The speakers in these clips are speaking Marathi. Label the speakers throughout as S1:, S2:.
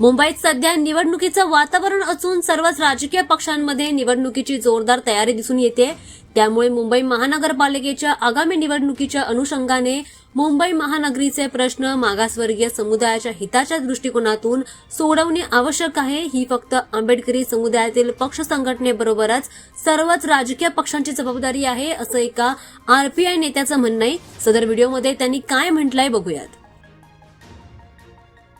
S1: मुंबईत सध्या निवडणुकीचं वातावरण असून सर्वच राजकीय पक्षांमध्ये निवडणुकीची जोरदार तयारी दिसून येते. त्यामुळे मुंबई महानगरपालिकेच्या आगामी निवडणुकीच्या अनुषंगाने मुंबई महानगरीचे प्रश्न मागासवर्गीय समुदायाच्या हिताच्या दृष्टिकोनातून सोडवणे आवश्यक आहे. ही फक्त आंबेडकरी समुदायातील पक्ष संघटनेबरोबरच सर्वच राजकीय पक्षांची जबाबदारी आहे असं एका आरपीआय नेत्याचं म्हणणं आहे. सदर व्हिडिओमध्ये त्यांनी काय म्हटलंय बघूयात.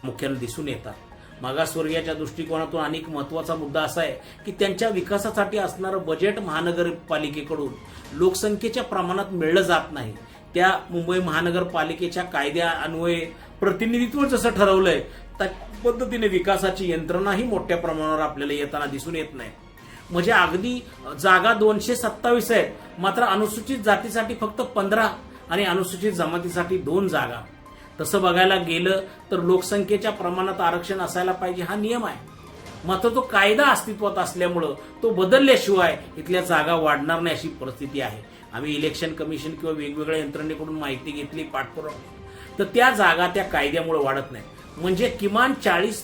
S2: मुख्याला दिसून येतात. मागासवर्गीयाच्या दृष्टिकोनातून अनेक महत्त्वाचा मुद्दा असा आहे की त्यांच्या विकासासाठी असणारं बजेट महानगरपालिकेकडून लोकसंख्येच्या प्रमाणात मिळलं जात नाही. त्या मुंबई महानगरपालिकेच्या कायद्या अन्वये प्रतिनिधित्व जसं ठरवलंय त्या पद्धतीने विकासाची यंत्रणाही मोठ्या प्रमाणावर आपल्याला येताना दिसून येत नाही. म्हणजे अगदी जागा दोनशे सत्तावीस आहेत मात्र अनुसूचित जातीसाठी फक्त पंधरा आणि अनुसूचित जमातीसाठी दोन जागा. तसं बघायला गेलं तर लोकसंख्येच्या प्रमाणात आरक्षण असायला पाहिजे हा नियम आहे. मात्र तो कायदा अस्तित्वात असल्यामुळं तो बदलल्याशिवाय इथल्या जागा वाढणार नाही अशी परिस्थिती आहे. आम्ही इलेक्शन कमिशन किंवा वेगवेगळ्या यंत्रणेकडून माहिती घेतली पाठपुरावा तर त्या जागा त्या कायद्यामुळे वाढत नाही. म्हणजे किमान चाळीस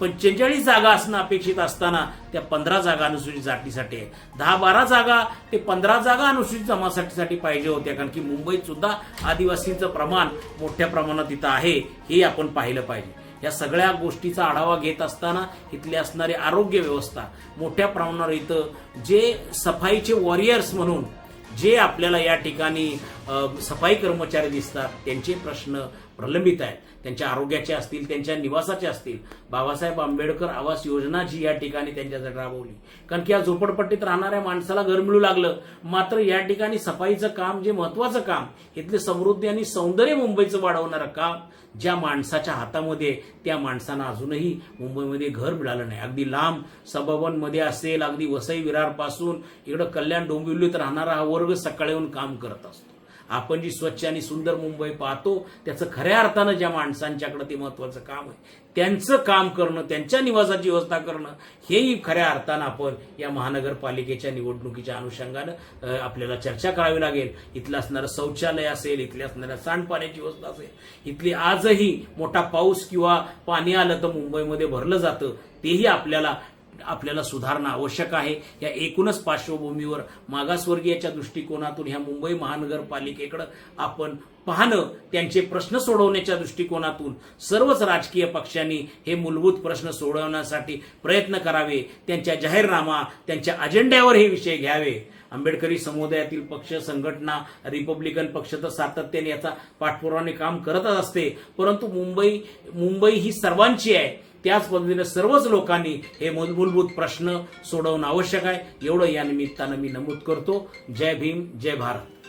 S2: पंचेचाळीस जागा असणं अपेक्षित असताना त्या पंधरा जागा अनुसूचित जातीसाठी आहे. दहा बारा जागा ते पंधरा जागा अनुसूचित जमासाठीसाठी पाहिजे होत्या. कारण की मुंबईत सुद्धा आदिवासींचं प्रमाण मोठ्या प्रमाणात इथं आहे हे आपण पाहिलं पाहिजे. या सगळ्या गोष्टीचा आढावा घेत असताना इथली असणारी आरोग्य व्यवस्था मोठ्या प्रमाणावर इथं जे सफाईचे वॉरियर्स म्हणून जे आपल्याला या ठिकाणी सफाई कर्मचारी दिसतात त्यांचे प्रश्न प्रलंबित आहेत. त्यांच्या आरोग्याचे असतील त्यांच्या निवासाचे असतील. बाबासाहेब आंबेडकर आवास योजना जी या ठिकाणी त्यांच्यासाठी राबवली. कारण की या झोपडपट्टीत राहणाऱ्या माणसाला घर मिळू लागलं. मात्र या ठिकाणी सफाईचं काम जे महत्वाचं काम इथले समृद्धी आणि सौंदर्य मुंबईचं वाढवणारं काम ज्या माणसाच्या हातामध्ये त्या माणसांना अजूनही मुंबईमध्ये घर मिळालं नाही. अगदी लांब सबबनमध्ये असेल अगदी वसई विरारपासून इकडं कल्याण डोंबिवलीत राहणारा हा वर्ग सकाळी येऊन काम करत असतो. आपण जी स्वच्छ आणि सुंदर मुंबई पाहतो त्याचं खऱ्या अर्थानं ज्या माणसांच्याकडे ते महत्वाचं काम आहे त्यांचं काम करणं त्यांच्या निवासाची व्यवस्था करणं हेही खऱ्या अर्थानं आपण या महानगरपालिकेच्या निवडणुकीच्या अनुषंगानं आपल्याला चर्चा करावी लागेल. इथलं असणारं शौचालय असेल इथल्या असणाऱ्या सांडपाण्याची व्यवस्था असेल इथली आजही मोठा पाऊस किंवा पाणी आलं तर मुंबईमध्ये भरलं जातं तेही आपल्याला आपल्याला सुधारणं आवश्यक आहे. या एकूणच पार्श्वभूमीवर मागासवर्गीयाच्या दृष्टिकोनातून ह्या मुंबई महानगरपालिकेकडं आपण पाहणं त्यांचे प्रश्न सोडवण्याच्या दृष्टिकोनातून सर्वच राजकीय पक्षांनी हे मूलभूत प्रश्न सोडवण्यासाठी प्रयत्न करावे त्यांच्या जाहीरनामा त्यांच्या अजेंड्यावर हे विषय घ्यावे. आंबेडकरी समुदायातील पक्ष संघटना रिपब्लिकन पक्ष तर सातत्याने याचा पाठपुरावाने काम करतच असते. परंतु मुंबई मुंबई ही सर्वांची आहे. त्याच पद्धतीने सर्वच लोकांनी हे मूलभूत प्रश्न सोडवणं आवश्यक आहे. एवढं या निमित्तानं मी नमूद करतो. जय भीम जय भारत.